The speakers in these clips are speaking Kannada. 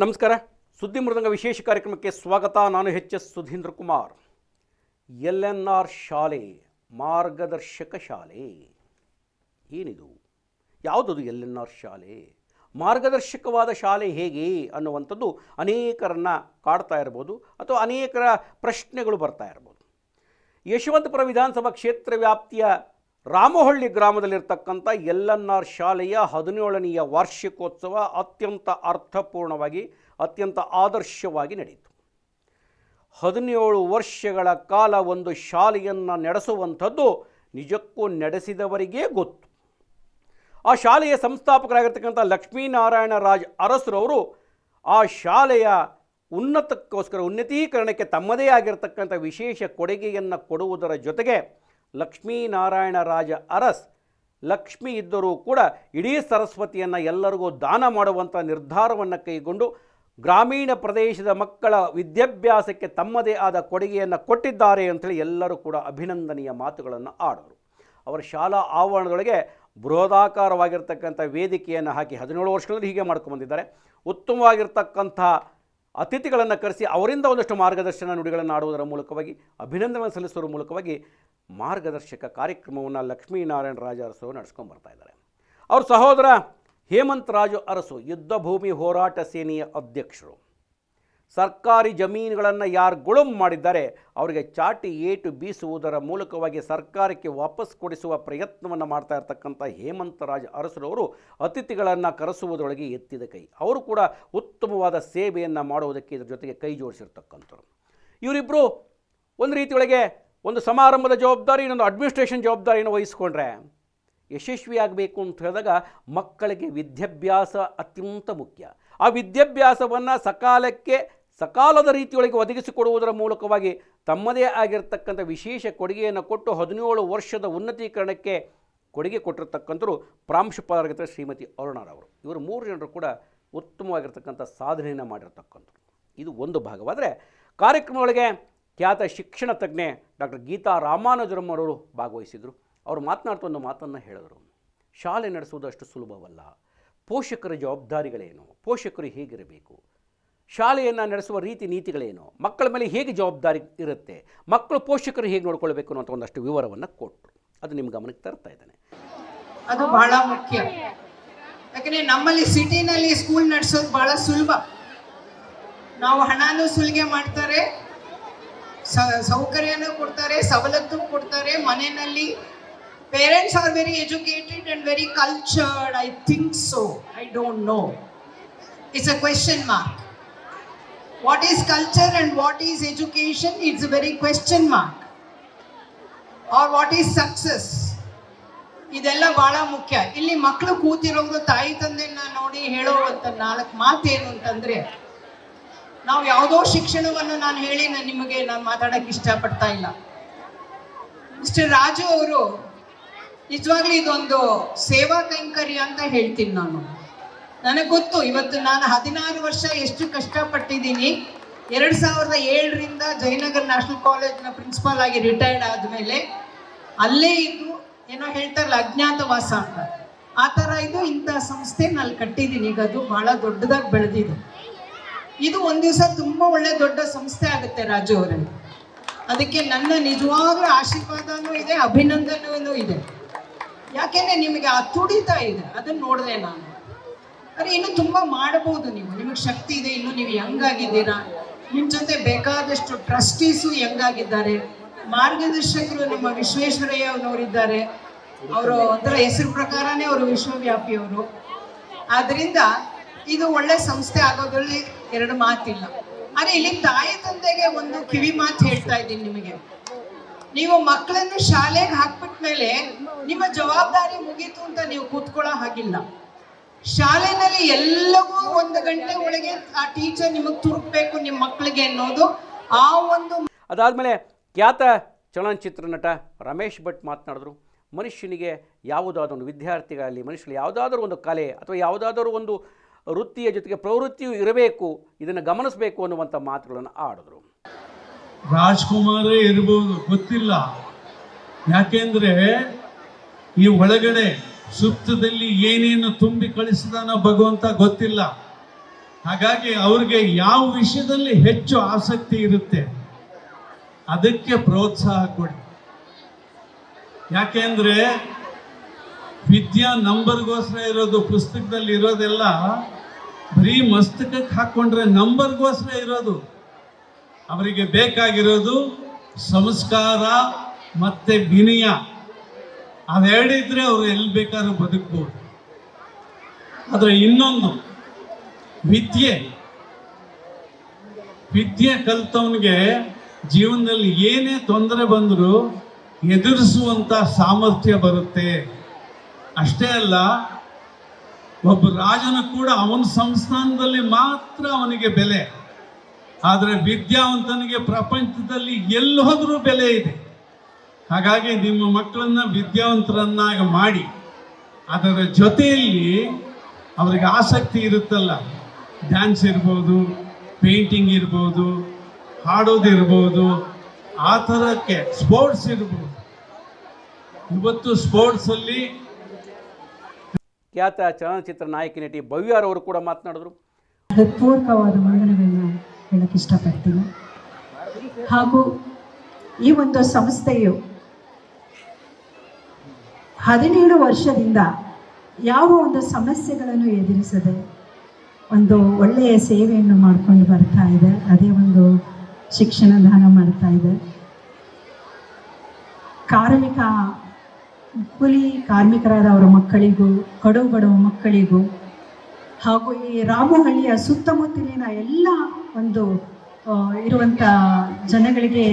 ನಮಸ್ಕಾರ. ಸುದ್ದಿ ಮೃದಂಗ ವಿಶೇಷ ಕಾರ್ಯಕ್ರಮಕ್ಕೆ ಸ್ವಾಗತ. ನಾನು H S Sudheendra Kumar. L N R ಶಾಲೆ, ಮಾರ್ಗದರ್ಶಕ ಶಾಲೆ. ಏನಿದು? ಯಾವುದದು ಎಲ್ ಎನ್ ಆರ್ ಶಾಲೆ? ಮಾರ್ಗದರ್ಶಕವಾದ ಶಾಲೆ ಹೇಗೆ ಅನ್ನುವಂಥದ್ದು ಅನೇಕರನ್ನು ಕಾಡ್ತಾ ಇರ್ಬೋದು ಅಥವಾ ಅನೇಕರ ಪ್ರಶ್ನೆಗಳು ಬರ್ತಾ ಇರ್ಬೋದು. ಯಶವಂತಪುರ ವಿಧಾನಸಭಾ ಕ್ಷೇತ್ರ ವ್ಯಾಪ್ತಿಯ ರಾಮಹಳ್ಳಿ ಗ್ರಾಮದಲ್ಲಿರ್ತಕ್ಕಂಥ ಎಲ್ ಎನ್ ಆರ್ ಶಾಲೆಯ ಹದಿನೇಳನೆಯ ವಾರ್ಷಿಕೋತ್ಸವ ಅತ್ಯಂತ ಅರ್ಥಪೂರ್ಣವಾಗಿ, ಅತ್ಯಂತ ಆದರ್ಶವಾಗಿ ನಡೆಯಿತು. ಹದಿನೇಳು ವರ್ಷಗಳ ಕಾಲ ಒಂದು ಶಾಲೆಯನ್ನು ನಡೆಸುವಂಥದ್ದು ನಿಜಕ್ಕೂ ನಡೆಸಿದವರಿಗೇ ಗೊತ್ತು. ಆ ಶಾಲೆಯ ಸಂಸ್ಥಾಪಕರಾಗಿರ್ತಕ್ಕಂಥ ಲಕ್ಷ್ಮೀನಾರಾಯಣ ರಾಜ್ ಅರಸರವರು ಆ ಶಾಲೆಯ ಉನ್ನತಕ್ಕೋಸ್ಕರ ಉನ್ನತೀಕರಣಕ್ಕೆ ತಮ್ಮದೇ ಆಗಿರತಕ್ಕಂಥ ವಿಶೇಷ ಕೊಡುಗೆಯನ್ನು ಕೊಡುವುದರ ಜೊತೆಗೆ ಲಕ್ಷ್ಮೀನಾರಾಯಣ ರಾಜ ಅರಸ್ ಲಕ್ಷ್ಮಿ ಇದ್ದರೂ ಕೂಡ ಇಡೀ ಸರಸ್ವತಿಯನ್ನು ಎಲ್ಲರಿಗೂ ದಾನ ಮಾಡುವಂಥ ನಿರ್ಧಾರವನ್ನು ಕೈಗೊಂಡು ಗ್ರಾಮೀಣ ಪ್ರದೇಶದ ಮಕ್ಕಳ ವಿದ್ಯಾಭ್ಯಾಸಕ್ಕೆ ತಮ್ಮದೇ ಆದ ಕೊಡುಗೆಯನ್ನು ಕೊಟ್ಟಿದ್ದಾರೆ ಅಂಥೇಳಿ ಎಲ್ಲರೂ ಕೂಡ ಅಭಿನಂದನೀಯ ಮಾತುಗಳನ್ನು ಆಡೋರು. ಅವರ ಶಾಲಾ ಆವರಣದೊಳಗೆ ಬೃಹದಾಕಾರವಾಗಿರ್ತಕ್ಕಂಥ ವೇದಿಕೆಯನ್ನು ಹಾಕಿ ಹದಿನೇಳು ವರ್ಷಗಳಲ್ಲಿ ಹೀಗೆ ಮಾಡ್ಕೊಂಡ್ಬಂದಿದ್ದಾರೆ ಉತ್ತಮವಾಗಿರ್ತಕ್ಕಂಥ ಅತಿಥಿಗಳನ್ನು ಕರೆಸಿ ಅವರಿಂದ ಒಂದಷ್ಟು ಮಾರ್ಗದರ್ಶನ ನುಡಿಗಳನ್ನು ಆಡುವುದರ ಮೂಲಕವಾಗಿ, ಅಭಿನಂದನೆ ಸಲ್ಲಿಸುವ ಮೂಲಕವಾಗಿ ಮಾರ್ಗದರ್ಶಕ ಕಾರ್ಯಕ್ರಮವನ್ನು ಲಕ್ಷ್ಮೀನಾರಾಯಣ ರಾಜ ಅರಸು ನಡೆಸ್ಕೊಂಡು ಬರ್ತಾ ಇದ್ದಾರೆ. ಅವ್ರ ಸಹೋದರ ಹೇಮಂತ್ ರಾಜು ಅರಸು, ಯುದ್ಧ ಭೂಮಿ ಹೋರಾಟ ಸೇನೆಯ ಅಧ್ಯಕ್ಷರು. ಸರ್ಕಾರಿ ಜಮೀನುಗಳನ್ನು ಯಾರು ಗುಳುಂ ಮಾಡಿದ್ದಾರೆ, ಅವರಿಗೆ ಚಾಟಿ ಏಟು ಬೀಸುವುದರ ಮೂಲಕವಾಗಿ ಸರ್ಕಾರಕ್ಕೆ ವಾಪಸ್ ಕೊಡಿಸುವ ಪ್ರಯತ್ನವನ್ನು ಮಾಡ್ತಾ ಇರ್ತಕ್ಕಂಥ ಹೇಮಂತರಾಜ್ ಅರಸರವರು ಅತಿಥಿಗಳನ್ನು ಕರೆಸುವುದರೊಳಗೆ ಎತ್ತಿದ ಕೈ. ಅವರು ಕೂಡ ಉತ್ತಮವಾದ ಸೇವೆಯನ್ನು ಮಾಡುವುದಕ್ಕೆ ಇದರ ಜೊತೆಗೆ ಕೈ ಜೋಡಿಸಿರ್ತಕ್ಕಂಥವ್ರು. ಇವರಿಬ್ಬರು ಒಂದು ರೀತಿಯೊಳಗೆ ಒಂದು ಸಮಾರಂಭದ ಜವಾಬ್ದಾರಿ, ಇನ್ನೊಂದು ಅಡ್ಮಿನಿಸ್ಟ್ರೇಷನ್ ಜವಾಬ್ದಾರಿಯನ್ನು ವಹಿಸ್ಕೊಂಡ್ರೆ ಯಶಸ್ವಿಯಾಗಬೇಕು ಅಂತ ಹೇಳಿದಾಗ ಮಕ್ಕಳಿಗೆ ವಿದ್ಯಾಭ್ಯಾಸ ಅತ್ಯಂತ ಮುಖ್ಯ. ಆ ವಿದ್ಯಾಭ್ಯಾಸವನ್ನು ಸಕಾಲಕ್ಕೆ, ಸಕಾಲದ ರೀತಿಯೊಳಗೆ ಒದಗಿಸಿಕೊಡುವುದರ ಮೂಲಕವಾಗಿ ತಮ್ಮದೇ ಆಗಿರತಕ್ಕಂಥ ವಿಶೇಷ ಕೊಡುಗೆಯನ್ನು ಕೊಟ್ಟು ಹದಿನೇಳು ವರ್ಷದ ಉನ್ನತೀಕರಣಕ್ಕೆ ಕೊಡುಗೆ ಕೊಟ್ಟಿರ್ತಕ್ಕಂಥರು ಪ್ರಾಂಶುಪಾಲರಾಗಿರ್ತಾರೆ ಶ್ರೀಮತಿ ಅರುಣಾರವರು ಇವರು ಮೂರು ಜನರು ಕೂಡ ಉತ್ತಮವಾಗಿರ್ತಕ್ಕಂಥ ಸಾಧನೆಯನ್ನು ಮಾಡಿರ್ತಕ್ಕಂಥ ಇದು ಒಂದು ಭಾಗವಾದರೆ ಕಾರ್ಯಕ್ರಮದೊಳಗೆ ಖ್ಯಾತ ಶಿಕ್ಷಣ ತಜ್ಞೆ ಡಾಕ್ಟರ್ ಗೀತಾ ರಾಮಾನುಜರಮ್ಮರವರು ಭಾಗವಹಿಸಿದರು. ಅವರು ಮಾತನಾಡ್ತಾ ಒಂದು ಮಾತನ್ನು ಹೇಳಿದರು. ಶಾಲೆ ನಡೆಸುವುದು ಅಷ್ಟು ಸುಲಭವಲ್ಲ. ಪೋಷಕರ ಜವಾಬ್ದಾರಿಗಳೇನು? ಪೋಷಕರು ಹೇಗಿರಬೇಕು? ಶಾಲೆಯನ್ನು ನಡೆಸುವ ರೀತಿ ನೀತಿಗಳೇನು? ಮಕ್ಕಳ ಮೇಲೆ ಹೇಗೆ ಜವಾಬ್ದಾರಿ ಇರುತ್ತೆ? ಮಕ್ಕಳು ಪೋಷಕರು ಹೇಗೆ ನೋಡ್ಕೊಳ್ಬೇಕು ಅನ್ನೋ ಒಂದಷ್ಟು ವಿವರವನ್ನು ಕೊಟ್ಟರು ಅದು ನಿಮ್ಮ ಗಮನಕ್ಕೆ ತರ್ತಾ ಇದ್ದಾನೆ. ಅದು ಬಹಳ ಮುಖ್ಯ. ಯಾಕಂದ್ರೆ ನಮ್ಮಲ್ಲಿ ಸಿಟಿನಲ್ಲಿ ಸ್ಕೂಲ್ ನಡೆಸೋದು ಬಹಳ ಸುಲಭ. ನಾವು ಹಣನೂ ಸುಲಿಗೆ ಮಾಡ್ತಾರೆ ಸೌಕರ್ಯನೂ ಕೊಡ್ತಾರೆ, ಸವಲತ್ತು ಕೊಡ್ತಾರೆ. ಮನೆಯಲ್ಲಿ parents are very educated and very cultured I think so I don't know it's a question mark what is culture and what is education it's a very question mark or what is success ಇದೆಲ್ಲ ಬಹಳ ಮುಖ್ಯ. ಇಲ್ಲಿ ಮಕ್ಕಳು ಕೂತಿರೋದು ತಾಯಿ ತಂದೆನ ನೋಡಿ ಹೇಳುವಂತ ನಾಲ್ಕು ಮಾತೇನು ಅಂತಂದ್ರೆ ನಾವು ಯಾವುದೋ ಶಿಕ್ಷಣವನ್ನು ನಾನು ಹೇಳಿ ನಾನು ನಿಮಗೆ ನಾನು ಮಾತಾಡಕ್ಕೆ ಇಷ್ಟಪಡ್ತಾ ಇಲ್ಲ. ಮಿಸ್ಟರ್ ರಾಜು ಅವರು, ನಿಜವಾಗ್ಲೂ ಇದೊಂದು ಸೇವಾ ಕೈಂಕರ್ಯ ಅಂತ ಹೇಳ್ತೀನಿ ನಾನು. ನನಗೆ ಗೊತ್ತು, ಇವತ್ತು ನಾನು ಹದಿನಾರು ವರ್ಷ ಎಷ್ಟು ಕಷ್ಟಪಟ್ಟಿದ್ದೀನಿ. ಎರಡು ಸಾವಿರದ ಏಳರಿಂದ ಜಯನಗರ್ ನ್ಯಾಷನಲ್ ಕಾಲೇಜ್ನ ಪ್ರಿನ್ಸಿಪಾಲ್ ಆಗಿ ರಿಟೈರ್ಡ್ ಆದಮೇಲೆ ಅಲ್ಲೇ ಇದ್ದು, ಏನೋ ಹೇಳ್ತಾರಲ್ಲ ಅಜ್ಞಾತವಾಸ ಅಂತ. ಆ ಥರ ಇದು ಇಂಥ ಸಂಸ್ಥೆ ನಾನು ಕಟ್ಟಿದ್ದೀನಿ. ಈಗ ಅದು ಭಾಳ ದೊಡ್ಡದಾಗಿ ಬೆಳೆದಿದೆ. ಇದು ಒಂದು ದಿವಸ ತುಂಬಾ ಒಳ್ಳೆ ದೊಡ್ಡ ಸಂಸ್ಥೆ ಆಗುತ್ತೆ ರಾಜು ಅವರಲ್ಲಿ. ಅದಕ್ಕೆ ನನ್ನ ನಿಜವಾಗ್ಲೂ ಆಶೀರ್ವಾದನೂ ಇದೆ ಅಭಿನಂದನೂ ಇದೆ. ಯಾಕೆಂದ್ರೆ ನಿಮಗೆ ಆ ತುಡಿತ ಇದೆ, ಅದನ್ನ ನೋಡಿದೆ ನಾನು. ಅರೆ, ಇನ್ನು ತುಂಬಾ ಮಾಡಬಹುದು ನೀವು. ನಿಮಗೆ ಶಕ್ತಿ ಇದೆ, ಇನ್ನು ನೀವು ಯಂಗ್ ಆಗಿದ್ದೀರಾ. ನಿಮ್ ಜೊತೆ ಬೇಕಾದಷ್ಟು ಟ್ರಸ್ಟೀಸು ಯಂಗ್ ಆಗಿದ್ದಾರೆ. ಮಾರ್ಗದರ್ಶಕರು ನಮ್ಮ ವಿಶ್ವೇಶ್ವರಯ್ಯನವರಿದ್ದಾರೆ. ಅವರು ಒಂಥರ ಹೆಸರು ಪ್ರಕಾರನೇ ಅವರು ವಿಶ್ವವ್ಯಾಪಿಯವರು. ಆದ್ರಿಂದ ಇದು ಒಳ್ಳೆ ಸಂಸ್ಥೆ ಆಗೋದ್ರಲ್ಲಿ ಎರಡು ಮಾತಿಲ್ಲ. ಆದ್ರೆ ಇಲ್ಲಿ ತಾಯಿ ತಂದೆಗೆ ಒಂದು ಕಿವಿ ಮಾತು ಹೇಳ್ತಾ ಇದ್ದೀನಿ ನಿಮಗೆ. ನೀವು ಮಕ್ಕಳನ್ನು ಶಾಲೆಗೆ ಹಾಕ್ಬಿಟ್ಮೇಲೆ ನಿಮ್ಮ ಜವಾಬ್ದಾರಿ ಮುಗೀತು ಅಂತ ನೀವು ಕೂತ್ಕೊಳ್ಳೋ ಹಾಗಿಲ್ಲ. ಶಾಲೆನಲ್ಲಿ ಎಲ್ಲವೂ ಒಂದು ಗಂಟೆ ಒಳಗೆ ಆ ಟೀಚರ್ ನಿಮಗೆ ತುರುಕ್ಬೇಕು ನಿಮ್ಮ ಮಕ್ಕಳಿಗೆ ಅನ್ನೋದು ಆ ಒಂದು ಅದಾದ್ಮೇಲೆ ಖ್ಯಾತ ಚಲನಚಿತ್ರ ನಟ ರಮೇಶ್ ಭಟ್ ಮಾತನಾಡಿದ್ರು, ಮನುಷ್ಯನಿಗೆ ಯಾವುದಾದ್ರೂ ಒಂದು ವಿದ್ಯಾರ್ಥಿಗಳಲ್ಲಿ ಮನುಷ್ಯರಲ್ಲಿ ಯಾವುದಾದ್ರೂ ಒಂದು ಕಲೆ ಅಥವಾ ಯಾವುದಾದ್ರೂ ಒಂದು ವೃತ್ತಿಯ ಜೊತೆಗೆ ಪ್ರವೃತ್ತಿಯು ಇರಬೇಕು, ಇದನ್ನು ಗಮನಿಸಬೇಕು ಅನ್ನುವಂಥ ಮಾತುಗಳನ್ನು ಆಡಿದ್ರು. ರಾಜ್ಕುಮಾರೇ ಇರಬಹುದು ಗೊತ್ತಿಲ್ಲ. ಯಾಕೆಂದ್ರೆ ಈ ಒಳಗಡೆ ಸುಪ್ತದಲ್ಲಿ ಏನೇನು ತುಂಬಿ ಕಳಿಸಿದಾನೋ ಭಗವಂತ ಗೊತ್ತಿಲ್ಲ. ಹಾಗಾಗಿ ಅವ್ರಿಗೆ ಯಾವ ವಿಷಯದಲ್ಲಿ ಹೆಚ್ಚು ಆಸಕ್ತಿ ಇರುತ್ತೆ, ಅದಕ್ಕೆ ಪ್ರೋತ್ಸಾಹ ಕೊಡಿ. ಯಾಕೆಂದ್ರೆ ವಿದ್ಯಾ ನಂಬರ್ಗೋಸ್ಕರ ಇರೋದು, ಪುಸ್ತಕದಲ್ಲಿ ಇರೋದೆಲ್ಲ ಬರೀ ಮಸ್ತಕಕ್ಕೆ ಹಾಕ್ಕೊಂಡ್ರೆ ನಂಬರ್ಗೋಸ್ಕರ ಇರೋದು. ಅವರಿಗೆ ಬೇಕಾಗಿರೋದು ಸಂಸ್ಕಾರ ಮತ್ತೆ ವಿನಯ. ಅವೆರಡಿದ್ರೆ ಅವರು ಎಲ್ಲಿ ಬೇಕಾದ್ರೂ ಬದುಕ್ಬೋದು. ಆದರೆ ಇನ್ನೊಂದು, ವಿದ್ಯೆ. ವಿದ್ಯೆ ಕಲ್ತವನಿಗೆ ಜೀವನದಲ್ಲಿ ಏನೇ ತೊಂದರೆ ಬಂದರೂ ಎದುರಿಸುವಂತ ಸಾಮರ್ಥ್ಯ ಬರುತ್ತೆ. ಅಷ್ಟೇ ಅಲ್ಲ ಒಬ್ಬ ರಾಜನ ಕೂಡ ಅವನ ಸಂಸ್ಥಾನದಲ್ಲಿ ಮಾತ್ರ ಅವನಿಗೆ ಬೆಲೆ. ಆದರೆ ವಿದ್ಯಾವಂತನಿಗೆ ಪ್ರಪಂಚದಲ್ಲಿ ಎಲ್ಲಿ ಹೋದರೂ ಬೆಲೆ ಇದೆ. ಹಾಗಾಗಿ ನಿಮ್ಮ ಮಕ್ಕಳನ್ನ ವಿದ್ಯಾವಂತರನ್ನಾಗಿ ಮಾಡಿ, ಅದರ ಜೊತೆಯಲ್ಲಿ ಅವರಿಗೆ ಆಸಕ್ತಿ ಇರುತ್ತಲ್ಲ. ಡ್ಯಾನ್ಸ್ ಇರ್ಬೋದು, ಪೇಂಟಿಂಗ್ ಇರ್ಬೋದು ಹಾಡೋದಿರ್ಬೋದು ಆ ಥರಕ್ಕೆ ಸ್ಪೋರ್ಟ್ಸ್ ಇರ್ಬೋದು. ಇವತ್ತು ಸ್ಪೋರ್ಟ್ಸಲ್ಲಿ ಖ್ಯಾತ ಚಲನಚಿತ್ರ ನಾಯಕಿ ನಟಿ ಭವ್ಯಾರವರು ಕೂಡ ಮಾತನಾಡಿದ್ರು. ಹೃತ್ಪೂರ್ವಕವಾದ ವಂದನೆಗಳನ್ನ ಹೇಳಕ್ಕೆ ಇಷ್ಟಪಡ್ತೀನಿ. ಹಾಗೂ ಈ ಒಂದು ಸಂಸ್ಥೆಯು ಹದಿನೇಳು ವರ್ಷದಿಂದ ಯಾವ ಒಂದು ಸಮಸ್ಯೆಗಳನ್ನು ಎದುರಿಸದೆ ಒಂದು ಒಳ್ಳೆಯ ಸೇವೆಯನ್ನು ಮಾಡ್ಕೊಂಡು ಬರ್ತಾ ಇದೆ. ಅದೇ ಒಂದು ಶಿಕ್ಷಣ ದಾನ ಮಾಡ್ತಾ ಇದೆ. ಕಾರ್ಮಿಕ ಕೂಲಿ ಕಾರ್ಮಿಕರಾದ ಅವರ ಮಕ್ಕಳಿಗೂ ಕಡು ಬಡವ ಮಕ್ಕಳಿಗೂ, ಹಾಗೂ ಈ ರಾಮಹಳ್ಳಿಯ ಸುತ್ತಮುತ್ತಲಿನ ಎಲ್ಲ ಒಂದು ಇರುವಂಥ ಜನಗಳಿಗೆ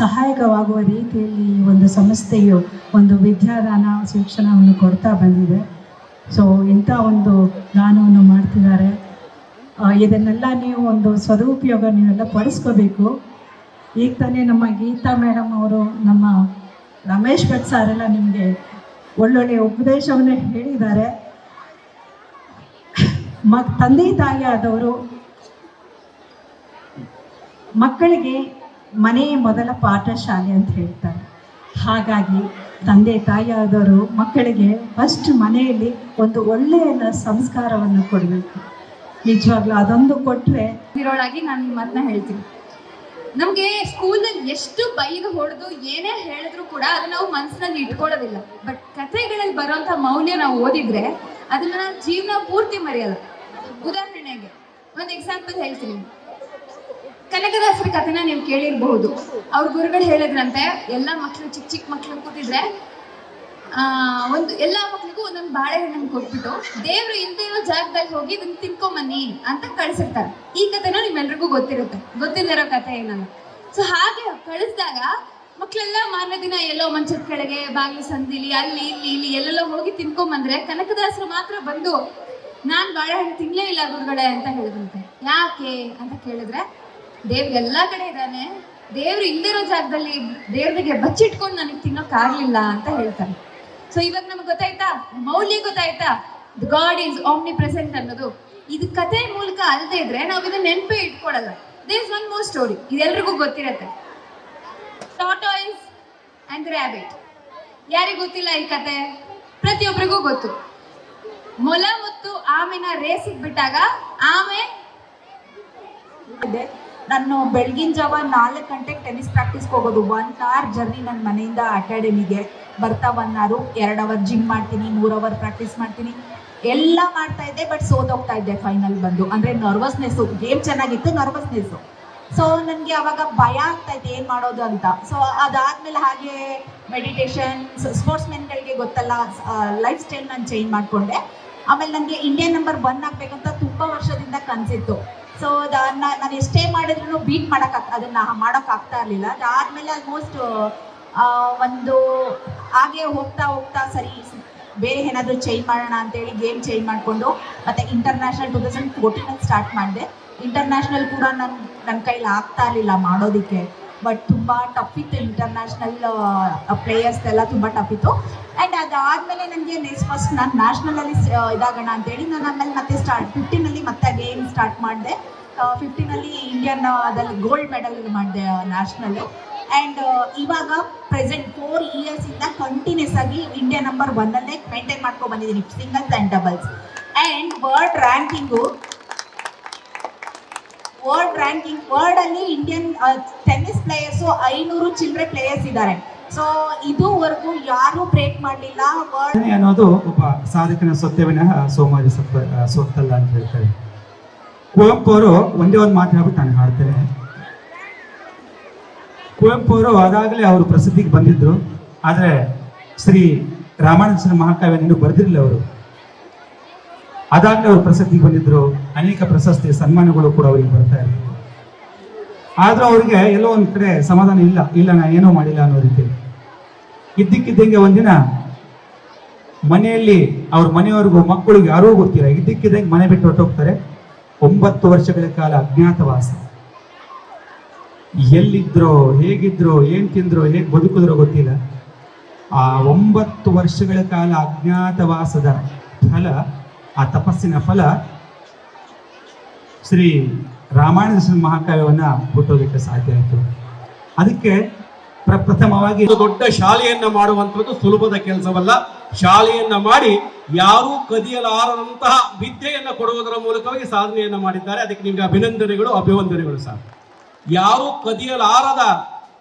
ಸಹಾಯಕವಾಗುವ ರೀತಿಯಲ್ಲಿ ಒಂದು ಸಂಸ್ಥೆಯು ಒಂದು ವಿದ್ಯಾದಾನ ಶಿಕ್ಷಣವನ್ನು ಕೊಡ್ತಾ ಬಂದಿದೆ. ಸೊ ಇಂಥ ಒಂದು ದಾನವನ್ನು ಮಾಡ್ತಿದ್ದಾರೆ. ಇದನ್ನೆಲ್ಲ ನೀವು ಒಂದು ಸದುಪಯೋಗ ನೀವೆಲ್ಲ ಪಡಿಸ್ಕೋಬೇಕು. ಈಗ ತಾನೇ ನಮ್ಮ ಗೀತಾ ಮೇಡಮ್ ಅವರು ನಮ್ಮ ರಮೇಶ್ ಭಟ್ ಸಾರೆಲ್ಲ ನಿಮಗೆ ಒಳ್ಳೊಳ್ಳೆ ಉಪದೇಶವನ್ನೇ ಹೇಳಿದ್ದಾರೆ. ಮಕ್ ತಂದೆ ತಾಯಿ ಆದವರು ಮಕ್ಕಳಿಗೆ ಮನೆಯೇ ಮೊದಲ ಪಾಠಶಾಲೆ ಅಂತ ಹೇಳ್ತಾರೆ. ಹಾಗಾಗಿ ತಂದೆ ತಾಯಿ ಆದವರು ಮಕ್ಕಳಿಗೆ ಫಸ್ಟ್ ಮನೆಯಲ್ಲಿ ಒಂದು ಒಳ್ಳೆಯ ಸಂಸ್ಕಾರವನ್ನು ಕೊಡಬೇಕು. ನಿಜವಾಗ್ಲೂ ಅದೊಂದು ಕೊಟ್ಟರೆ ಇರೋಳಾಗಿ ನಾನು ಈ ಹೇಳ್ತೀನಿ. ನಮಗೆ ಸ್ಕೂಲ್ನಲ್ಲಿ ಎಷ್ಟು ಬೈದು ಹೊಡೆದು ಏನೇ ಹೇಳಿದ್ರು ಕೂಡ ಅದನ್ನ ನಾವು ಮನಸ್ಸಿನಲ್ಲಿ ಇಟ್ಕೊಳ್ಳೋದಿಲ್ಲ. ಬಟ್ ಕಥೆಗಳಲ್ಲಿ ಬರುವಂತ ಮೌಲ್ಯ ನಾವು ಓದಿದ್ರೆ ಅದನ್ನ ಜೀವನ ಪೂರ್ತಿ ಮರೆಯಲ್ಲ. ಉದಾಹರಣೆಗೆ, ಒಂದು ಎಕ್ಸಾಂಪಲ್ ಹೇಳ್ತೀನಿ. ಕನಕದಾಸರ ಕಥೆನ ನೀವು ಕೇಳಿರ್ಬಹುದು. ಅವ್ರ ಗುರುಗಳು ಹೇಳಿದ್ರಂತೆ, ಎಲ್ಲ ಮಕ್ಕಳು ಚಿಕ್ಕ ಚಿಕ್ಕ ಮಕ್ಕಳು ಕೂತಿದ್ರೆ ಒಂದು ಎಲ್ಲ ಮಕ್ಳಿಗೂ ಒಂದೊಂದು ಬಾಳೆಹಣ್ಣನ್ನು ಕೊಟ್ಬಿಟ್ಟು ದೇವ್ರು ಇಲ್ದೇ ಇರೋ ಜಾಗದಲ್ಲಿ ಹೋಗಿ ಇದನ್ನ ತಿನ್ಕೊಂಬನ್ನಿ ಅಂತ ಕಳಿಸಿರ್ತಾರೆ. ಈ ಕಥೆನ ನಿಮ್ಮೆಲ್ರಿಗೂ ಗೊತ್ತಿರುತ್ತೆ. ಗೊತ್ತಿಲ್ಲದಿರೋ ಕಥೆ ಏನಲ್ಲ. ಸೊ ಹಾಗೆ ಕಳಿಸಿದಾಗ ಮಕ್ಕಳೆಲ್ಲ ಮಾರನೇ ದಿನ ಎಲ್ಲೋ ಮಂಚದ ಕೆಳಗೆ, ಬಾಗಿಲು ಸಂದಿಲಿ, ಅಲ್ಲಿ, ಇಲ್ಲಿ ಇಲ್ಲಿ ಎಲ್ಲೆಲ್ಲೋ ಹೋಗಿ ತಿನ್ಕೊಂಬಂದ್ರೆ ಕನಕದಾಸರು ಮಾತ್ರ ಬಂದು, ನಾನ್ ಬಾಳೆಹಣ್ಣು ತಿನ್ಲೇ ಇಲ್ಲ ಗುರುಗಳೇ ಅಂತ ಹೇಳಿದ್ರಂತೆ ಯಾಕೆ ಅಂತ ಕೇಳಿದ್ರೆ, ದೇವ್ರು ಎಲ್ಲಾ ಕಡೆ ಇದ್ದಾನೆ. ದೇವ್ರು ಇಲ್ದಿರೋ ಜಾಗದಲ್ಲಿ ದೇವ್ರಿಗೆ ಬಚ್ಚಿಟ್ಕೊಂಡು ನನಗೆ ತಿನ್ನೋಕ್ಕಾಗ್ಲಿಲ್ಲ ಅಂತ ಹೇಳ್ತಾರೆ. ಸೊ ಇವಾಗ ನಮ್ಗೆ ಗೊತ್ತಾಯ್ತಾ? ಮೌಲ್ಯ ಗೊತ್ತಾಯ್ತಾ? ಗಾಡ್ ಈಸ್ ಆಮ್ನಿ ಪ್ರೆಸೆಂಟ್ ಅನ್ನೋದು. ಇದು ಕತೆ ಮೂಲಕ ಅಲ್ಲದೆ ಇದ್ರೆ ನಾವು ಇದನ್ನ ನೆನಪೇ ಇಟ್ಕೊಳಲ್ಲ. ದೇಸ್ ಒನ್ ಮೋರ್ ಸ್ಟೋರಿ ಇದೆಲ್ರಿಗೂ ಗೊತ್ತಿರತ್ತೆ. ಟಾಟಾಯ್ಸ್ ಅಂಡ್ ರ್ಯಾಬಿಟ್ ಯಾರಿಗೂ ಗೊತ್ತಿಲ್ಲ ಈ ಕತೆ ಪ್ರತಿಯೊಬ್ಬರಿಗೂ ಗೊತ್ತು. ಮೊಲ ಮತ್ತು ಆಮೆನ ರೇಸಿಗೆ ಬಿಟ್ಟಾಗ ಆಮೆ ನಾನು ಬೆಳಗಿನ ಜಾವ ನಾಲ್ಕು ಗಂಟೆಗೆ ಟೆನಿಸ್ ಪ್ರಾಕ್ಟೀಸ್ಗೆ ಹೋಗೋದು. ಒನ್ ಅವರ್ ಜರ್ನಿ ನನ್ನ ಮನೆಯಿಂದ ಅಕಾಡೆಮಿಗೆ ಬರ್ತಾ ಒನ್ ಅವರು ಎರಡು ಅವರ್ ಜಿಮ್ ಮಾಡ್ತೀನಿ, ಮೂರು ಅವರ್ ಪ್ರಾಕ್ಟೀಸ್ ಮಾಡ್ತೀನಿ. ಎಲ್ಲ ಮಾಡ್ತಾ ಇದ್ದೆ ಬಟ್ ಸೋತೋಗ್ತಾ ಇದ್ದೆ ಫೈನಲ್ ಬಂದು. ಅಂದರೆ ನರ್ವಸ್ನೆಸ್ಸು ಗೇಮ್ ಚೆನ್ನಾಗಿತ್ತು ನರ್ವಸ್ನೆಸ್ಸು ಸೊ ನನಗೆ ಅವಾಗ ಭಯ ಆಗ್ತಾ ಇತ್ತು, ಏನು ಮಾಡೋದು ಅಂತ. ಸೊ ಅದಾದ್ಮೇಲೆ ಹಾಗೆ ಮೆಡಿಟೇಷನ್ ಸ್ಪೋರ್ಟ್ಸ್ ಮೆನ್ಗಳಿಗೆ ಗೊತ್ತಲ್ಲ ಲೈಫ್ ಸ್ಟೈಲ್ ನಾನು ಚೇಂಜ್ ಮಾಡಿಕೊಂಡೆ. ಆಮೇಲೆ ನನಗೆ ಇಂಡಿಯನ್ ನಂಬರ್ ಒನ್ ಆಗಬೇಕಂತ ತುಂಬ ವರ್ಷದಿಂದ ಕನಸಿತ್ತು. ಸೊ ನಾನು ಎಷ್ಟೇ ಮಾಡಿದ್ರು ಬೀಟ್ ಮಾಡಕ್ ಅದನ್ನ ಮಾಡಕ್ ಆಗ್ತಾ ಇರಲಿಲ್ಲ. ಅದಾದ್ಮೇಲೆ ಆಲ್ಮೋಸ್ಟ್ ಒಂದು ಹಾಗೆ ಹೋಗ್ತಾ ಹೋಗ್ತಾ ಸರಿ, ಬೇರೆ ಏನಾದರೂ ಚೇಂಜ್ ಮಾಡೋಣ ಅಂತೇಳಿ ಗೇಮ್ ಚೇಂಜ್ ಮಾಡಿಕೊಂಡು, ಮತ್ತೆ ಇಂಟರ್ನ್ಯಾಷನಲ್ ಟೂ ತೌಸಂಡ್ ಫೋರ್ಟೀನಲ್ಲಿ ಸ್ಟಾರ್ಟ್ ಮಾಡಿದೆ. ಇಂಟರ್ನ್ಯಾಷನಲ್ ಕೂಡ ನನ್ನ ನನ್ನ ಕೈಲಿ ಆಗ್ತಾ ಇರಲಿಲ್ಲ ಮಾಡೋದಕ್ಕೆ. ಬಟ್ ತುಂಬ ಟಫ್ ಇತ್ತು ಇಂಟರ್ನ್ಯಾಷನಲ್ ಪ್ಲೇಯರ್ಸ್ ಎಲ್ಲ ತುಂಬ ಟಫ್ ಇತ್ತು. ಆ್ಯಂಡ್ ಅದಾದಮೇಲೆ ನನಗೆ ನೆಕ್ಸ್ಟ್ ಫಸ್ಟ್ ನಾನು ನ್ಯಾಷನಲಲ್ಲಿ ಇದಾಗೋಣ ಅಂತೇಳಿ ನಾನು ಆಮೇಲೆ ಮತ್ತೆ ಸ್ಟಾರ್ಟ್ ಫಿಫ್ಟೀನಲ್ಲಿ ಮತ್ತೆ ಗೇಮ್ ಸ್ಟಾರ್ಟ್ ಮಾಡಿದೆ. ಫಿಫ್ಟೀನಲ್ಲಿ ಇಂಡಿಯನ್ ಅದಲ್ಲಿ ಗೋಲ್ಡ್ ಮೆಡಲ್ ಮಾಡಿದೆ ನ್ಯಾಷನಲ್ಲು ಆ್ಯಂಡ್ ಇವಾಗ ಪ್ರೆಸೆಂಟ್ ಫೋರ್ ಇಯರ್ಸಿಂದ ಕಂಟಿನ್ಯೂಸ್ ಆಗಿ ಇಂಡಿಯಾ ನಂಬರ್ ಒನ್ನಲ್ಲೇ ಮೇಂಟೈನ್ ಮಾಡ್ಕೊಂಡು ಬಂದಿದ್ದೀನಿ singles and doubles and world ranking world ranking world ಅಲ್ಲಿ ಇಂಡಿಯನ್ ಟೆನ್ನಿಸ್ ಪ್ಲೇಯರ್ಸ್ ಐನೂರು ಚಿಲ್ಲರೆ ಪ್ಲೇಯರ್ಸ್ ಇದ್ದಾರೆ. ಸೊ ಇದುವರೆಗೂ ಯಾರು ಬ್ರೇಕ್ ಮಾಡಲಿಲ್ಲ. ಅನ್ನೋದು ಒಬ್ಬ ಸಾಧಕನ ವಿನಃ ಸೋಮಾರಿ ಸತ್ವ ಸೊತ್ತಲ್ಲ ಅಂತ ಹೇಳ್ತಾರೆ. ಕುವೆಂಪು ಅವರು ಒಂದೇ ಒಂದು ಮಾತು ಹೇಳ್ಬಿಟ್ಟು ನಾನು ಹಾಡ್ತೇನೆ. ಕುವೆಂಪು ಅವರು ಅದಾಗಲೇ ಅವರು ಪ್ರಸಿದ್ಧಿಗೆ ಬಂದಿದ್ರು. ಆದರೆ ಶ್ರೀ ರಾಮಾನುಜನ ಮಹಾಕಾವ್ಯ ಇನ್ನೂ ಬರೆದಿರಲಿಲ್ಲ ಅವರು. ಅದಾಗಲೇ ಅವರು ಪ್ರಸಿದ್ಧಿಗೆ ಬಂದಿದ್ರು. ಅನೇಕ ಪ್ರಶಸ್ತಿ ಸನ್ಮಾನಗಳು ಕೂಡ ಅವರಿಗೆ ಬರ್ತಾ ಇದ್ರು ಆದ್ರೂ ಅವ್ರಿಗೆ ಎಲ್ಲೋ ಒಂದು ಕಡೆ ಸಮಾಧಾನ ಇಲ್ಲ ಇಲ್ಲ ನಾನು ಏನೂ ಮಾಡಿಲ್ಲ ಅನ್ನೋ ರೀತಿ. ಇದ್ದಕ್ಕಿದ್ದಂಗೆ ಒಂದಿನ ಮನೆಯಲ್ಲಿ ಅವ್ರ ಮನೆಯವ್ರಿಗೂ ಮಕ್ಕಳಿಗೆ ಯಾರೂ ಗೊತ್ತಿಲ್ಲ. ಇದ್ದಕ್ಕಿದ್ದಂಗೆ ಮನೆ ಬಿಟ್ಟು ಹೊರಟೋಗ್ತಾರೆ. ಒಂಬತ್ತು ವರ್ಷಗಳ ಕಾಲ ಅಜ್ಞಾತವಾಸ. ಎಲ್ಲಿದ್ರೋ, ಹೇಗಿದ್ರೋ, ಏನು ತಿಂದ್ರೋ, ಹೇಗೆ ಬದುಕಿದ್ರೋ ಗೊತ್ತಿಲ್ಲ. ಆ ಒಂಬತ್ತು ವರ್ಷಗಳ ಕಾಲ ಅಜ್ಞಾತವಾಸದ ಫಲ, ಆ ತಪಸ್ಸಿನ ಫಲ ಶ್ರೀ ರಾಮಾಯಣ ಮಹಾಕಾವ್ಯವನ್ನ ಹುಟ್ಟೋದಕ್ಕೆ ಸಾಧ್ಯ ಆಯಿತು. ಅದಕ್ಕೆ ಪ್ರಪ್ರಥಮವಾಗಿ ದೊಡ್ಡ ಶಾಲೆಯನ್ನ ಮಾಡುವಂಥದ್ದು ಸುಲಭದ ಕೆಲಸವಲ್ಲ. ಶಾಲೆಯನ್ನ ಮಾಡಿ ಯಾರೂ ಕದಿಯಲಾರದಂತಹ ವಿದ್ಯೆಯನ್ನ ಕೊಡುವುದರ ಮೂಲಕವಾಗಿ ಸಾಧನೆಯನ್ನು ಮಾಡಿದ್ದಾರೆ. ಅದಕ್ಕೆ ನಿಮಗೆ ಅಭಿನಂದನೆಗಳು, ಅಭಿವಂದನೆಗಳು ಸರ್. ಯಾರೂ ಕದಿಯಲಾರದ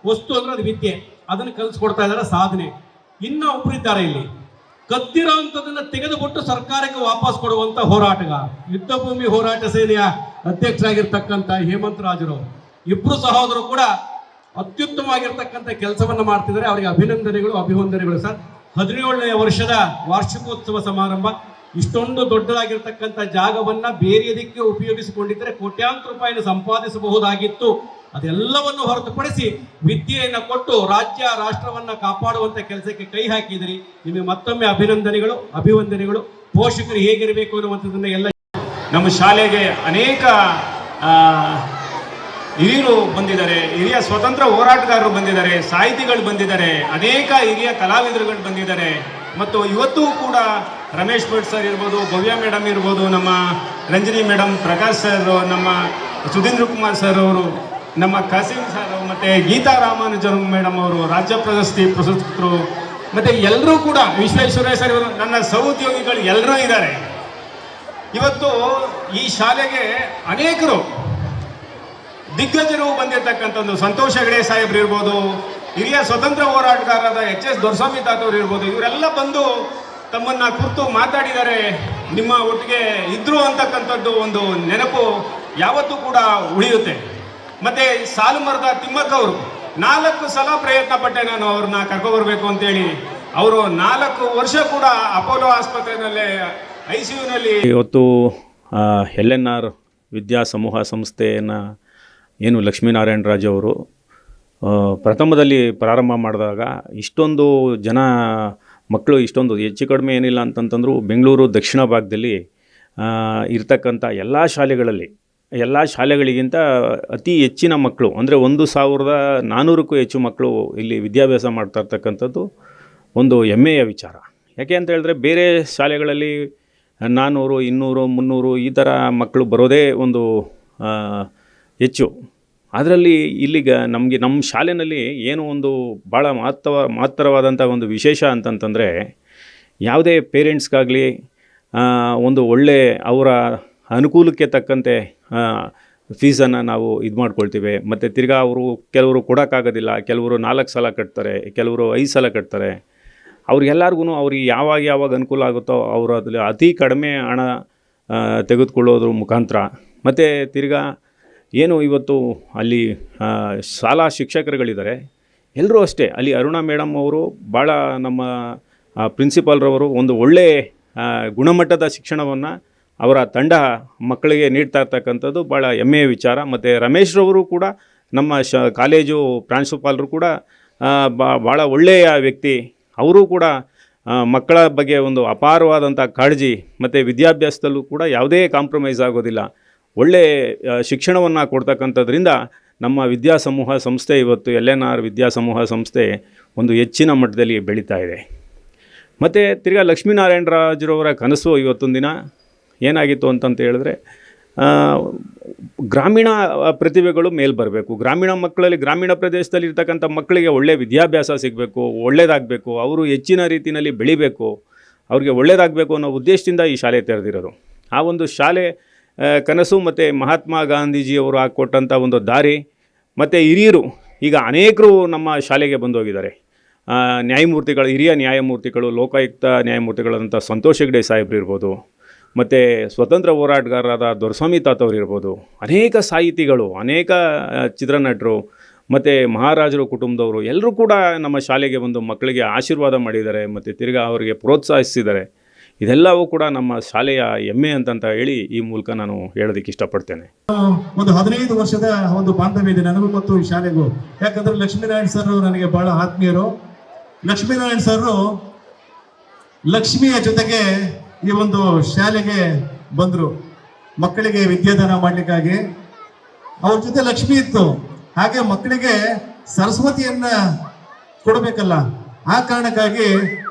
ವಸ್ತು ಅಂದ್ರೆ ಅದು ವಿದ್ಯೆ. ಅದನ್ನು ಕಲಿಸ್ಕೊಡ್ತಾ ಇದ್ದಾರೆ, ಸಾಧನೆ. ಇನ್ನ ಒಬ್ಬರಿದ್ದಾರೆ ಇಲ್ಲಿ. ಕದ್ದಿರೋಂಥದ್ದನ್ನ ತೆಗೆದುಬಿಟ್ಟು ಸರ್ಕಾರಕ್ಕೆ ವಾಪಸ್ ಕೊಡುವಂತ ಹೋರಾಟಗಾರ. ಯುದ್ಧ ಭೂಮಿ ಹೋರಾಟ ಸೇನೆಯ ಅಧ್ಯಕ್ಷರಾಗಿರ್ತಕ್ಕಂಥ ಹೇಮಂತ್ ರಾಜರು ಇಬ್ರು ಸಹೋದರು ಕೂಡ ಅತ್ಯುತ್ತಮವಾಗಿರ್ತಕ್ಕಂಥ ಕೆಲಸವನ್ನು ಮಾಡ್ತಿದ್ದಾರೆ. ಅವರಿಗೆ ಅಭಿನಂದನೆಗಳು, ಅಭಿವಂದನೆಗಳು ಸರ್. ಹದಿನೇಳನೇ ವರ್ಷದ ವಾರ್ಷಿಕೋತ್ಸವ ಸಮಾರಂಭ. ಇಷ್ಟೊಂದು ದೊಡ್ಡದಾಗಿರ್ತಕ್ಕಂಥ ಜಾಗವನ್ನ ಬೇರೆಯದಕ್ಕೆ ಉಪಯೋಗಿಸಿಕೊಂಡಿದ್ದರೆ ಕೋಟ್ಯಾಂತರ ರೂಪಾಯಿನ ಸಂಪಾದಿಸಬಹುದಾಗಿತ್ತು. ಅದೆಲ್ಲವನ್ನು ಹೊರತುಪಡಿಸಿ ವಿದ್ಯೆಯನ್ನು ಕೊಟ್ಟು ರಾಜ್ಯ, ರಾಷ್ಟ್ರವನ್ನ ಕಾಪಾಡುವಂತ ಕೆಲಸಕ್ಕೆ ಕೈ ಹಾಕಿದಿರಿ. ನಿಮಗೆ ಮತ್ತೊಮ್ಮೆ ಅಭಿನಂದನೆಗಳು, ಅಭಿವಂದನೆಗಳು. ಪೋಷಕರು ಹೇಗಿರಬೇಕು ಅನ್ನುವಂಥದ್ದನ್ನ ಎಲ್ಲ ನಮ್ಮ ಶಾಲೆಗೆ ಅನೇಕ ಹಿರಿಯರು ಬಂದಿದ್ದಾರೆ, ಹಿರಿಯ ಸ್ವತಂತ್ರ ಹೋರಾಟಗಾರರು ಬಂದಿದ್ದಾರೆ, ಸಾಹಿತಿಗಳು ಬಂದಿದ್ದಾರೆ, ಅನೇಕ ಹಿರಿಯ ಕಲಾವಿದರುಗಳು ಬಂದಿದ್ದಾರೆ. ಮತ್ತು ಇವತ್ತು ಕೂಡ ರಮೇಶ್ ಭಟ್ ಸರ್ ಇರ್ಬೋದು, ಭವ್ಯ ಮೇಡಮ್ ಇರ್ಬೋದು, ನಮ್ಮ ರಂಜನಿ ಮೇಡಮ್, ಪ್ರಕಾಶ್ ಸರ್, ನಮ್ಮ ಸುಧೀಂದ್ರ ಕುಮಾರ್ ಸರ್ ಅವರು, ನಮ್ಮ ಕಾಸಿಂ ಸರ್ ಮತ್ತು ಗೀತಾ ರಾಮಾನುಜನ್ ಮೇಡಮ್ ಅವರು, ರಾಜ್ಯ ಪ್ರಶಸ್ತಿ ಪ್ರಶಸ್ತರು ಮತ್ತು ಎಲ್ಲರೂ ಕೂಡ, ವಿಶ್ವೇಶ್ವರಯ್ಯ ಸರ್ ಇವರು, ನನ್ನ ಸಹೋದ್ಯೋಗಿಗಳು ಎಲ್ಲರೂ ಇದ್ದಾರೆ. ಇವತ್ತು ಈ ಶಾಲೆಗೆ ಅನೇಕರು ದಿಗ್ಗಜರು ಬಂದಿರತಕ್ಕಂಥ ಒಂದು ಸಂತೋಷ ಹೆಗಡೆ ಸಾಹೇಬ್ರು ಇರ್ಬೋದು, ಹಿರಿಯ ಸ್ವತಂತ್ರ ಹೋರಾಟಗಾರರಾದ ಎಚ್ ಎಸ್ ದೊರಸ್ವಾಮಿ ತಾತವ್ರು ಇರ್ಬೋದು, ಇವರೆಲ್ಲ ಬಂದು ತಮ್ಮನ್ನ ಕುರಿತು ಮಾತಾಡಿದ್ದಾರೆ ನಿಮ್ಮ ಒಟ್ಟಿಗೆ ಇದ್ರು ಅಂತಕ್ಕಂಥದ್ದು ಒಂದು ನೆನಪು ಯಾವತ್ತೂ ಕೂಡ ಉಳಿಯುತ್ತೆ. ಮತ್ತೆ ಸಾಲು ಮರದ ತಿಮ್ಮಕ್ಕ ಅವರು, ನಾಲ್ಕು ಸಲ ಪ್ರಯತ್ನ ಪಟ್ಟೆ ನಾನು ಅವ್ರನ್ನ ಕರ್ಕೊಬರ್ಬೇಕು ಅಂತೇಳಿ, ಅವರು ನಾಲ್ಕು ವರ್ಷ ಕೂಡ ಅಪೋಲೋ ಆಸ್ಪತ್ರೆಯಲ್ಲೇ ಇವತ್ತು ಎಲ್ ಎನ್ ಆರ್ ವಿದ್ಯಾ ಸಮೂಹ ಸಂಸ್ಥೆಯನ್ನು ಏನು ಲಕ್ಷ್ಮೀನಾರಾಯಣ ರಾಜು ಅವರು ಪ್ರಥಮದಲ್ಲಿ ಪ್ರಾರಂಭ ಮಾಡಿದಾಗ ಇಷ್ಟೊಂದು ಜನ ಮಕ್ಕಳು ಇಷ್ಟೊಂದು ಹೆಚ್ಚು ಕಡಿಮೆ ಏನಿಲ್ಲ ಅಂತಂತಂದರೂ ಬೆಂಗಳೂರು ದಕ್ಷಿಣ ಭಾಗದಲ್ಲಿ ಇರ್ತಕ್ಕಂಥ ಎಲ್ಲ ಶಾಲೆಗಳಲ್ಲಿ, ಎಲ್ಲ ಶಾಲೆಗಳಿಗಿಂತ ಅತಿ ಹೆಚ್ಚಿನ ಮಕ್ಕಳು, ಅಂದರೆ ಒಂದು ಸಾವಿರದ ನಾನ್ನೂರಕ್ಕೂ ಹೆಚ್ಚು ಮಕ್ಕಳು ಇಲ್ಲಿ ವಿದ್ಯಾಭ್ಯಾಸ ಮಾಡ್ತಾ ಇರ್ತಕ್ಕಂಥದ್ದು ಒಂದು ಹೆಮ್ಮೆಯ ವಿಚಾರ. ಯಾಕೆ ಅಂತ ಹೇಳಿದ್ರೆ ಬೇರೆ ಶಾಲೆಗಳಲ್ಲಿ ನಾನ್ನೂರು ಇನ್ನೂರು, ಮುನ್ನೂರು ಈ ಥರ ಮಕ್ಕಳು ಬರೋದೇ ಒಂದು ಹೆಚ್ಚು. ಅದರಲ್ಲಿ ಇಲ್ಲಿಗ ನಮಗೆ ನಮ್ಮ ಶಾಲೆಯಲ್ಲಿ ಏನು ಒಂದು ಭಾಳ ಮಹತ್ವ ಮಹತ್ತರವಾದಂಥ ಒಂದು ವಿಶೇಷ ಅಂತಂತಂದರೆ ಯಾವುದೇ ಪೇರೆಂಟ್ಸ್ಗಾಗಲಿ ಒಂದು ಒಳ್ಳೆ ಅವರ ಅನುಕೂಲಕ್ಕೆ ತಕ್ಕಂತೆ ಫೀಸನ್ನು ನಾವು ಇದು ಮಾಡ್ಕೊಳ್ತೀವಿ. ಮತ್ತು ತಿರ್ಗಾ ಅವರು ಕೆಲವರು ಕೊಡೋಕ್ಕಾಗೋದಿಲ್ಲ, ಕೆಲವರು ನಾಲ್ಕು ಸಲ ಕಟ್ತಾರೆ, ಕೆಲವರು ಐದು ಸಲ ಕಟ್ತಾರೆ. ಅವ್ರಿಗೆಲ್ಲರಿಗೂ ಅವ್ರಿಗೆ ಯಾವಾಗ ಯಾವಾಗ ಅನುಕೂಲ ಆಗುತ್ತೋ ಅವರು ಅದ್ರಲ್ಲಿ ಅತಿ ಕಡಿಮೆ ಹಣ ತೆಗೆದುಕೊಳ್ಳೋದ್ರ ಮುಖಾಂತರ. ಮತ್ತು ತಿರ್ಗಾ ಏನು ಇವತ್ತು ಅಲ್ಲಿ ಶಾಲಾ ಶಿಕ್ಷಕರುಗಳಿದ್ದಾರೆ. ಎಲ್ಲರೂ ಅಷ್ಟೇ, ಅಲ್ಲಿ ಅರುಣಾ ಮೇಡಮ್ ಅವರು ಭಾಳ ನಮ್ಮ ಪ್ರಿನ್ಸಿಪಾಲ್ರವರು ಒಂದು ಒಳ್ಳೆಯ ಗುಣಮಟ್ಟದ ಶಿಕ್ಷಣವನ್ನು ಅವರ ತಂಡ ಮಕ್ಕಳಿಗೆ ನೀಡ್ತಾ ಇರ್ತಕ್ಕಂಥದ್ದು ಭಾಳ ಹೆಮ್ಮೆಯ ವಿಚಾರ. ಮತ್ತು ರಮೇಶ್ರವರು ಕೂಡ ನಮ್ಮ ಶ, ಕಾಲೇಜು ಪ್ರಾಂಶುಪಾಲರು ಕೂಡ ಭಾಳ ಒಳ್ಳೆಯ ವ್ಯಕ್ತಿ. ಅವರು ಕೂಡ ಮಕ್ಕಳ ಬಗ್ಗೆ ಒಂದು ಅಪಾರವಾದಂಥ ಕಾಳಜಿ ಮತ್ತು ವಿದ್ಯಾಭ್ಯಾಸದಲ್ಲೂ ಕೂಡ ಯಾವುದೇ ಕಾಂಪ್ರಮೈಸ್ ಆಗೋದಿಲ್ಲ. ಒಳ್ಳೆಯ ಶಿಕ್ಷಣವನ್ನು ಕೊಡ್ತಕ್ಕಂಥದ್ರಿಂದ ನಮ್ಮ ವಿದ್ಯಾಸಮೂಹ ಸಂಸ್ಥೆ ಇವತ್ತು ಎಲ್ ಎನ್ ಆರ್ ವಿದ್ಯಾಸಮೂಹ ಸಂಸ್ಥೆ ಒಂದು ಹೆಚ್ಚಿನ ಮಟ್ಟದಲ್ಲಿ ಬೆಳೀತಾ ಇದೆ. ಮತ್ತು ತಿರ್ಗಾ ಲಕ್ಷ್ಮೀನಾರಾಯಣ ರಾಜರವರ ಕನಸು ಇವತ್ತೊಂದು ದಿನ ಏನಾಗಿತ್ತು ಅಂತಂತ ಹೇಳಿದ್ರೆ ಗ್ರಾಮೀಣ ಪ್ರತಿಭೆಗಳು ಮೇಲೆ ಬರಬೇಕು. ಗ್ರಾಮೀಣ ಮಕ್ಕಳಲ್ಲಿ, ಗ್ರಾಮೀಣ ಪ್ರದೇಶದಲ್ಲಿ ಇರ್ತಕ್ಕಂಥ ಮಕ್ಕಳಿಗೆ ಒಳ್ಳೆಯ ವಿದ್ಯಾಭ್ಯಾಸ ಸಿಗಬೇಕು ಒಳ್ಳೆಯದಾಗಬೇಕು ಅವರು ಹೆಚ್ಚಿನ ರೀತಿಯಲ್ಲಿ ಬೆಳಿಬೇಕು, ಅವ್ರಿಗೆ ಒಳ್ಳೆಯದಾಗಬೇಕು ಅನ್ನೋ ಉದ್ದೇಶದಿಂದ ಈ ಶಾಲೆ ತೆರೆದಿರೋದು. ಆ ಒಂದು ಶಾಲೆ ಕನಸು ಮತ್ತು ಮಹಾತ್ಮ ಗಾಂಧೀಜಿಯವರು ಹಾಕ್ಕೊಟ್ಟಂಥ ಒಂದು ದಾರಿ, ಮತ್ತು ಹಿರಿಯರು, ಈಗ ಅನೇಕರು ನಮ್ಮ ಶಾಲೆಗೆ ಬಂದು ಹೋಗಿದ್ದಾರೆ ನ್ಯಾಯಮೂರ್ತಿಗಳು, ಹಿರಿಯ ನ್ಯಾಯಮೂರ್ತಿಗಳು, ಲೋಕಾಯುಕ್ತ ನ್ಯಾಯಮೂರ್ತಿಗಳಾದಂಥ ಸಂತೋಷ್ ಹೆಗ್ಡೆ ಸಾಹೇಬ್ರು ಇರ್ಬೋದು ಮತ್ತು ಸ್ವತಂತ್ರ ಹೋರಾಟಗಾರರಾದ ದೊರೆಸ್ವಾಮಿ ತಾತವ್ರು ಇರ್ಬೋದು, ಅನೇಕ ಸಾಹಿತಿಗಳು, ಅನೇಕ ಚಿತ್ರನಟರು, ಮತ್ತು ಮಹಾರಾಜರು ಕುಟುಂಬದವರು ಎಲ್ಲರೂ ಕೂಡ ನಮ್ಮ ಶಾಲೆಗೆ ಬಂದು ಮಕ್ಕಳಿಗೆ ಆಶೀರ್ವಾದ ಮಾಡಿದ್ದಾರೆ, ಮತ್ತು ತಿರ್ಗಾ ಅವರಿಗೆ ಪ್ರೋತ್ಸಾಹಿಸಿದ್ದಾರೆ. ಇದೆಲ್ಲವೂ ಕೂಡ ನಮ್ಮ ಶಾಲೆಯ ಹೆಮ್ಮೆ ಅಂತಂತ ಹೇಳಿ ಈ ಮೂಲಕ ನಾನು ಹೇಳೋದಕ್ಕೆ ಇಷ್ಟಪಡ್ತೇನೆ. ಒಂದು ಹದಿನೈದು ವರ್ಷದ ಒಂದು ಬಾಂಧವ್ಯ ಇದೆ ನನಗೂ ಮತ್ತು ಈ ಶಾಲೆಗೂ. ಯಾಕಂದ್ರೆ ಲಕ್ಷ್ಮೀನಾರಾಯಣ ಸರ್ ನನಗೆ ಬಹಳ ಆತ್ಮೀಯರು. ಲಕ್ಷ್ಮೀನಾರಾಯಣ ಸರ್ ಲಕ್ಷ್ಮಿಯ ಜೊತೆಗೆ ಈ ಒಂದು ಶಾಲೆಗೆ ಬಂದರು. ಮಕ್ಕಳಿಗೆ ವಿದ್ಯಾದಾನ ಮಾಡಲಿಕ್ಕಾಗಿ. ಅವ್ರ ಜೊತೆ ಲಕ್ಷ್ಮಿ ಇತ್ತು. ಹಾಗೆ ಮಕ್ಕಳಿಗೆ ಸರಸ್ವತಿಯನ್ನ ಕೊಡಬೇಕಲ್ಲ. ಆ ಕಾರಣಕ್ಕಾಗಿ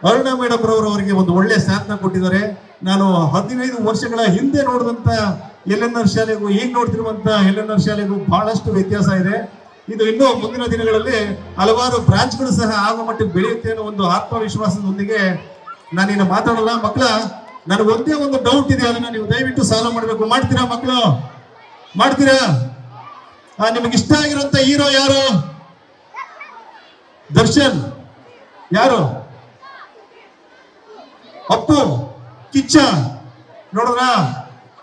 ಅರುಣ ಮೇಡಮ್ ರವರು ಅವರಿಗೆ ಒಂದು ಒಳ್ಳೆ ಸಾಧನ ಕೊಟ್ಟಿದ್ದಾರೆ. ನಾನು ಹದಿನೈದು ವರ್ಷಗಳ ಹಿಂದೆ ನೋಡಿದಂತ ಎಲ್ ಎನ್ ಆರ್ ಶಾಲೆಗೂ, ಈಗ ನೋಡ್ತಿರುವಂಥ ಎಲ್ ಎನ್ ಆರ್ ಶಾಲೆಗೂ ಬಹಳಷ್ಟು ವ್ಯತ್ಯಾಸ ಇದೆ. ಇದು ಇನ್ನೂ ಮುಂದಿನ ದಿನಗಳಲ್ಲಿ ಹಲವಾರು ಬ್ರಾಂಚ್ಗಳು ಸಹ ಆಗುವ ಮಟ್ಟಿಗೆ ಬೆಳೆಯುತ್ತೆ ಅನ್ನೋ ಒಂದು ಆತ್ಮವಿಶ್ವಾಸದೊಂದಿಗೆ ನಾನಿನ್ನು ಮಾತಾಡಲ್ಲ. ಮಕ್ಕಳ ನನಗೆ ಒಂದೇ ಒಂದು ಡೌಟ್ ಇದೆ, ಅದನ್ನ ನೀವು ದಯವಿಟ್ಟು ಸಾಲ ಮಾಡಬೇಕು. ಮಾಡ್ತೀರಾ ಮಕ್ಕಳು? ಮಾಡ್ತೀರಾ? ನಿಮಗೆ ಇಷ್ಟ ಆಗಿರುವಂತ ಹೀರೋ ಯಾರು? ದರ್ಶನ್. ಯಾರು? ಅಪ್ಪು, ಕಿಚ್ಚ. ನೋಡಿದ್ರ?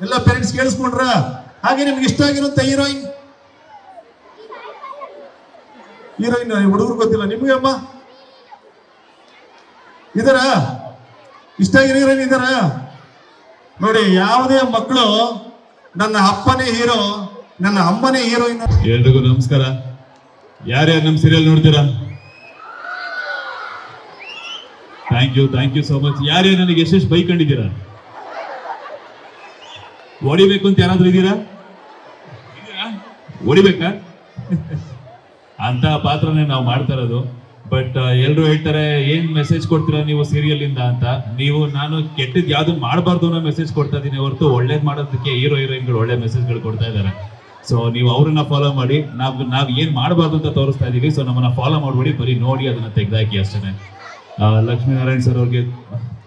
ಎಲ್ಲ ಪೇರೆಂಟ್ಸ್ ಕೇಳಿಸ್ಕೊಂಡ್ರ? ಹಾಗೆ ನಿಮ್ಗೆ ಇಷ್ಟ ಆಗಿರುವಂತ ಹೀರೋಯಿನ್ ಹೀರೋಯಿನ್ ಹುಡುಗರು ಗೊತ್ತಿಲ್ಲ. ನಿಮ್ಗೆ ಅಮ್ಮ? ಇದರ ಇಷ್ಟ ಹೀರೋಯಿನ್ ನೋಡಿ, ಯಾವುದೇ ಮಕ್ಕಳು ನನ್ನ ಅಪ್ಪನೇ ಹೀರೋ, ನನ್ನ ಅಮ್ಮನೇ ಹೀರೋಯಿನ್ ಎಲ್ರಿಗೂ ನಮಸ್ಕಾರ. ಯಾರ್ಯಾರು ನಮ್ಮ ಸೀರಿಯಲ್ ನೋಡ್ತೀರಾ? Thank you thank you so much ಯಾರ್ಯಾರು ನನಗೆ ಎಷ್ಟೆಷ್ಟು ಬೈಕೊಂಡಿದ್ದೀರಾ ಹೊಡಿಬೇಕು ಅಂತ ಯಾರಾದ್ರೂ ಇದ್ದೀರಾ? ಹೊಡಿಬೇಕಾ ಅಂತ ಪಾತ್ರನೇ ನಾವು ಮಾಡ್ತಾ ಇರೋದು. ಬಟ್ ಎಲ್ಲರೂ ಹೇಳ್ತಾರೆ, ಏನ್ ಮೆಸೇಜ್ ಕೊಡ್ತೀರಾ ನೀವು ಸೀರಿಯಲ್ ಇಂದ ಅಂತ? ನೀವು, ನಾನು ಕೆಟ್ಟದ್ ಯಾವ್ದು ಮಾಡಬಾರ್ದು ಅನ್ನೋ ಮೆಸೇಜ್ ಕೊಡ್ತಾ ಇದೀನಿ ಹೊರತು ಒಳ್ಳೇದ್ ಮಾಡೋದಕ್ಕೆ ಹೀರೋ ಹೀರೋಯಿನ್ಗಳು ಒಳ್ಳೆ ಮೆಸೇಜ್ಗಳು ಕೊಡ್ತಾ ಇದ್ದಾರೆ. ಸೊ ನೀವು ಅವ್ರನ್ನ ಫಾಲೋ ಮಾಡಿ, ನಾವು, ನಾವ್ ಏನ್ ಮಾಡಬಾರ್ದು ಅಂತ ತೋರಿಸ್ತಾ ಇದೀವಿ ಸೊ ನಮ್ಮನ್ನ ಫಾಲೋ ಮಾಡ್ಬಿಡಿ, ಬರೀ ನೋಡಿ ಅದನ್ನ ತೆಗ್ದಾಕಿ ಅಷ್ಟೇ ಲಕ್ಷ್ಮೀನಾರಾಯಣ್ ಸರ್ ಅವ್ರಿಗೆ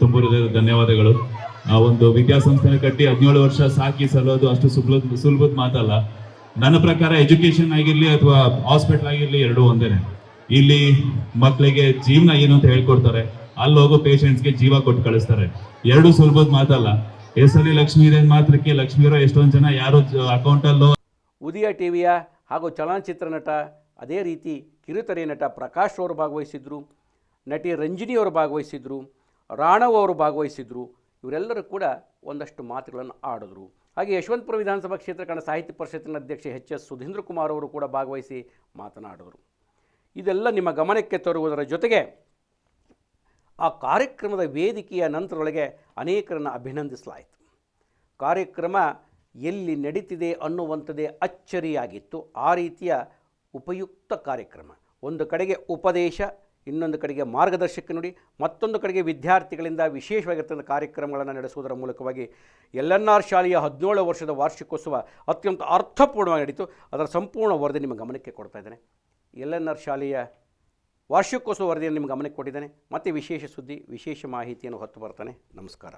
ತುಂಬ ಹೃದಯದ ಧನ್ಯವಾದಗಳು. ಆ, ಒಂದು ವಿದ್ಯಾಸಂಸ್ಥೆನ ಕಟ್ಟಿ ಹದಿನೇಳು ವರ್ಷ ಸಾಕಿ ಸಲ್ಲೋದು ಅಷ್ಟು ಸುಲಭ ಸುಲಭದ ಮಾತಲ್ಲ. ನನ್ನ ಪ್ರಕಾರ ಎಜುಕೇಶನ್ ಆಗಿರ್ಲಿ ಅಥವಾ ಹಾಸ್ಪಿಟಲ್ ಆಗಿರ್ಲಿ ಎರಡೂ ಒಂದೇನೆ. ಇಲ್ಲಿ ಮಕ್ಕಳಿಗೆ ಜೀವನ ಏನು ಅಂತ ಹೇಳ್ಕೊಡ್ತಾರೆ. ಅಲ್ಲಿ ಹೋಗೋ ಪೇಷಂಟ್ಸ್ಗೆ ಜೀವ ಕೊಟ್ಟು ಕಳಿಸ್ತಾರೆ. ಎರಡು ಸುಲಭದ ಮಾತಲ್ಲ. ಹೆಸರಲ್ಲಿ ಲಕ್ಷ್ಮೀ ಇದೆ ಮಾತ್ರಕ್ಕೆ ಲಕ್ಷ್ಮೀರೋ ಎಷ್ಟೊಂದು ಜನ ಯಾರು ಅಕೌಂಟಲ್ಲೋ ಉದಯ ಟಿವಿಯ ಹಾಗೂ ಚಲನಚಿತ್ರ ನಟ, ಅದೇ ರೀತಿ ಕಿರುತೆರೆ ನಟ ಪ್ರಕಾಶ್ ಅವರು ಭಾಗವಹಿಸಿದ್ರು. ನಟಿ ರಂಜಿನಿ ಅವರು ಭಾಗವಹಿಸಿದ್ರು. ರಾಣವ್ ಅವರು ಭಾಗವಹಿಸಿದ್ರು. ಇವರೆಲ್ಲರೂ ಕೂಡ ಒಂದಷ್ಟು ಮಾತುಗಳನ್ನು ಆಡಿದ್ರು. ಹಾಗೆ ಯಶವಂತಪುರ ವಿಧಾನಸಭಾ ಕ್ಷೇತ್ರ ಕನ್ನಡ ಸಾಹಿತ್ಯ ಪರಿಷತ್ತಿನ ಅಧ್ಯಕ್ಷ ಎಚ್ ಎಸ್ ಸುಧೀಂದ್ರ ಕುಮಾರ್ ಅವರು ಕೂಡ ಭಾಗವಹಿಸಿ ಮಾತನಾಡಿದರು. ಇದೆಲ್ಲ ನಿಮ್ಮ ಗಮನಕ್ಕೆ ತರುವುದರ ಜೊತೆಗೆ ಆ ಕಾರ್ಯಕ್ರಮದ ವೇದಿಕೆಯ ನಂತರದೊಳಗೆ ಅನೇಕರನ್ನು ಅಭಿನಂದಿಸಲಾಯಿತು. ಕಾರ್ಯಕ್ರಮ ಎಲ್ಲಿ ನಡೀತಿದೆ ಅನ್ನುವಂಥದ್ದೇ ಅಚ್ಚರಿಯಾಗಿತ್ತು. ಆ ರೀತಿಯ ಉಪಯುಕ್ತ ಕಾರ್ಯಕ್ರಮ. ಒಂದು ಕಡೆಗೆ ಉಪದೇಶ, ಇನ್ನೊಂದು ಕಡೆಗೆ ಮಾರ್ಗದರ್ಶಕ ನುಡಿ, ಮತ್ತೊಂದು ಕಡೆಗೆ ವಿದ್ಯಾರ್ಥಿಗಳಿಂದ ವಿಶೇಷವಾಗಿರ್ತಕ್ಕಂಥ ಕಾರ್ಯಕ್ರಮಗಳನ್ನು ನಡೆಸುವುದರ ಮೂಲಕವಾಗಿ ಎಲ್ ಎನ್ ಆರ್ ಶಾಲೆಯ ಹದಿನೇಳು ವರ್ಷದ ವಾರ್ಷಿಕೋತ್ಸವ ಅತ್ಯಂತ ಅರ್ಥಪೂರ್ಣವಾಗಿ ನಡೀತು. ಅದರ ಸಂಪೂರ್ಣ ವರದಿ ನಿಮ್ಮ ಗಮನಕ್ಕೆ ಕೊಡ್ತಾ ಇದ್ದೇನೆ. ಎಲ್ ಎನ್ ಆರ್ ಶಾಲೆಯ ವಾರ್ಷಿಕೋತ್ಸವ ವರದಿಯನ್ನು ನಿಮ್ಮ ಗಮನಕ್ಕೆ ಕೊಟ್ಟಿದ್ದೇನೆ. ಮತ್ತೆ ವಿಶೇಷ ಸುದ್ದಿ, ವಿಶೇಷ ಮಾಹಿತಿಯನ್ನು ಹೊತ್ತು ಬರ್ತಾನೆ. ನಮಸ್ಕಾರ.